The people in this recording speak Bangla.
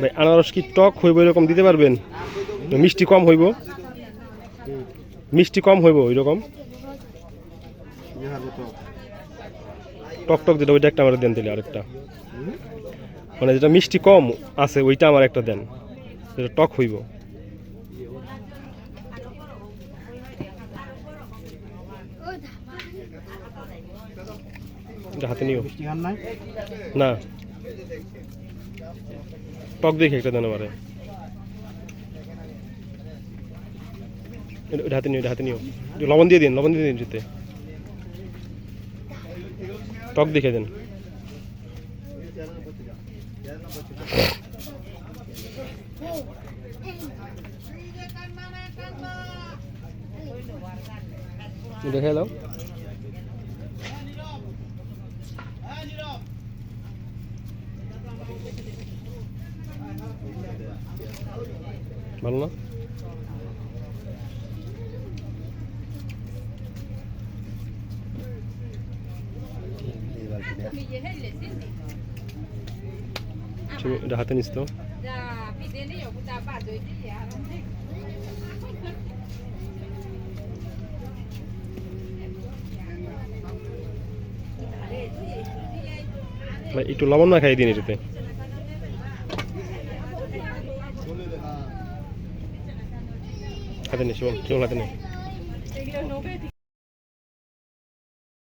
ভাই আনারস কি টক হইব এরকম দিতে পারবেন? মিষ্টি কম হইব? মিষ্টি কম হইব এরকম? টক টক যেটা ওইটা একটা আমার দেন দিলে আরেকটা। মানে যেটা মিষ্টি কম আছে ওইটা আমার একটা দেন। যেটা টক হইব। হাতে নিও। না। টক দেখে একটা দেন আমারে এটা- হাতে নিও এটা হাতে নিও লবণ দিয়ে দিন লবণ দিয়ে দিন যেতে টক দেখে দেন দেখে দাও ভালো না? হাতে নিস তো। একটু লবণ না খাই দিন এটাতে। হাতে নেই শিবম শিবম হাতে নে